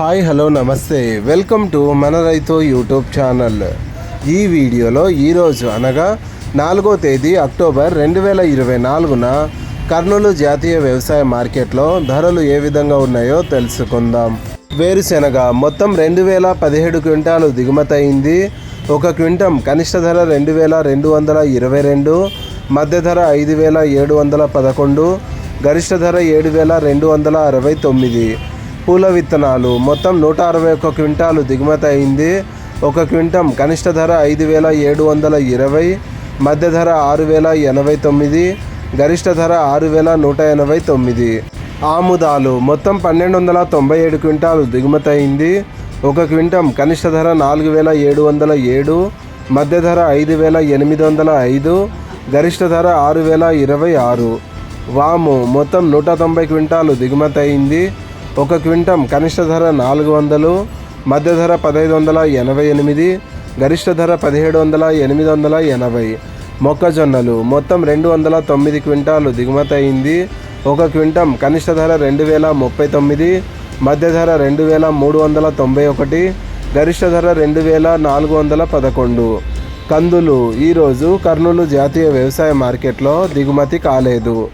Hi hello నమస్తే. Welcome to మన రైతు యూట్యూబ్ ఛానల్. ఈ వీడియోలో ఈరోజు అనగా నాలుగో తేదీ అక్టోబర్ రెండు వేల ఇరవై నాలుగున కర్నూలు జాతీయ వ్యవసాయ మార్కెట్లో ధరలు ఏ విధంగా ఉన్నాయో తెలుసుకుందాం. వేరుశెనగ మొత్తం రెండు వేల పదిహేడు క్వింటాలు దిగుమతయింది ఒక క్వింటం కనిష్ట ధర రెండు వేల రెండు వందల ఇరవై రెండు మధ్య ధర ఐదు వేల ఏడు వందల పదకొండు గరిష్ట ధర ఏడు వేల రెండు వందల అరవై తొమ్మిది. పూల విత్తనాలు. మొత్తం నూట అరవై ఒక్క క్వింటాలు దిగుమతి అయింది. ఒక క్వింటం కనిష్ట ధర ఐదు వేల ఏడు వందల ఇరవై మధ్య ధర ఆరు వేల ఎనభై తొమ్మిది గరిష్ట ధర ఆరు వేల నూట ఎనభై తొమ్మిది. ఆముదాలు. మొత్తం పన్నెండు వందల తొంభై ఏడు క్వింటాలు దిగుమతి అయింది. ఒక క్వింటం కనిష్ట ధర నాలుగు వేల ఏడు వందల ఏడు మధ్య ధర ఐదు వేల ఎనిమిది వందల ఐదు గరిష్ట ధర ఆరు వేల ఇరవై ఆరు. వాము. మొత్తం నూట తొంభై క్వింటాలు దిగుమతి అయింది. ఒక క్వింటం కనిష్ట ధర నాలుగు వందలు మధ్య ధర పదహైదు వందల ఎనభై ఎనిమిది గరిష్ట ధర పదిహేడు వందల ఎనిమిది వందల ఎనభై. మొక్కజొన్నలు మొత్తం రెండు వందల తొమ్మిది క్వింటాలు దిగుమతి అయింది. ఒక క్వింటం కనిష్ట ధర రెండు వేల ముప్పై తొమ్మిది మధ్య ధర రెండు వేల మూడు వందల తొంభై ఒకటి గరిష్ట ధర రెండు వేల నాలుగు వందల పదకొండు. కందులు ఈరోజు కర్నూలు జాతీయ వ్యవసాయ మార్కెట్లో దిగుమతి కాలేదు.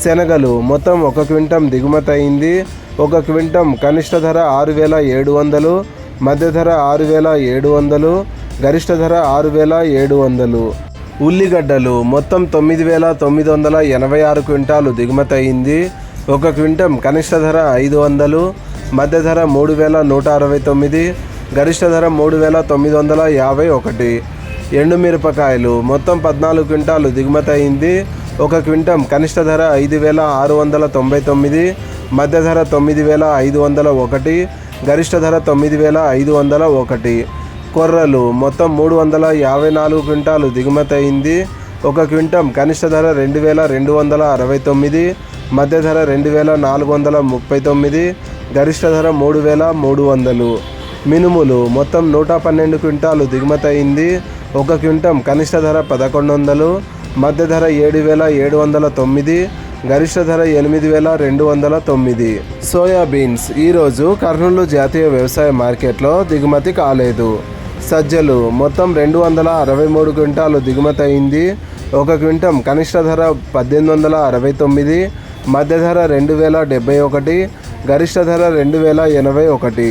శనగలు మొత్తం ఒక క్వింటం దిగుమతి అయింది. ఒక క్వింటం కనిష్ట ధర ఆరు వేల ఏడు వందలు మధ్య ధర ఆరు వేల ఏడు వందలు గరిష్ట ధర ఆరు వేల ఏడు వందలు. ఉల్లిగడ్డలు మొత్తం తొమ్మిది వేల తొమ్మిది వందల ఎనభై ఆరు క్వింటాలు దిగుమతి అయింది. ఒక క్వింటం కనిష్ట ధర ఐదు వందలు మధ్య ధర మూడు వేల నూట అరవై తొమ్మిది గరిష్ట ధర మూడు వేల తొమ్మిది వందల యాభై ఒకటి. ఎండుమిరపకాయలు మొత్తం పద్నాలుగు క్వింటాలు దిగుమతి అయింది. ఒక క్వింటం కనిష్ట ధర ఐదు వేల ఆరు వందల తొంభై తొమ్మిది మధ్య ధర తొమ్మిది వేల ఐదు వందల ఒకటి గరిష్ట ధర తొమ్మిది వేల ఐదు వందల ఒకటి. కొర్రలు మొత్తం మూడు వందల యాభై నాలుగు క్వింటాలు దిగుమతి అయింది. ఒక క్వింటం కనిష్ట ధర రెండు వేల రెండు వందల అరవై తొమ్మిది మధ్య ధర రెండు వేల నాలుగు వందల ముప్పై తొమ్మిది గరిష్ట ధర మూడు వేల మూడు వందలు. మినుములు మొత్తం నూట పన్నెండు క్వింటాలు దిగుమతి అయింది. ఒక క్వింటం కనిష్ట ధర పదకొండు వందలు మధ్య ధర ఏడు వేల ఏడు వందల తొమ్మిది గరిష్ట ధర ఎనిమిది వేల రెండు వందల తొమ్మిది. సోయాబీన్స్ ఈరోజు కర్నూలు జాతీయ వ్యవసాయ మార్కెట్లో దిగుమతి కాలేదు. సజ్జలు మొత్తం రెండు వందల అరవై మూడు క్వింటాలు దిగుమతి అయింది. ఒక క్వింటం కనిష్ట ధర పద్దెనిమిది వందల అరవై తొమ్మిది మధ్య ధర రెండు వేల డెబ్బై ఒకటి గరిష్ట ధర రెండు వేల ఎనభై ఒకటి.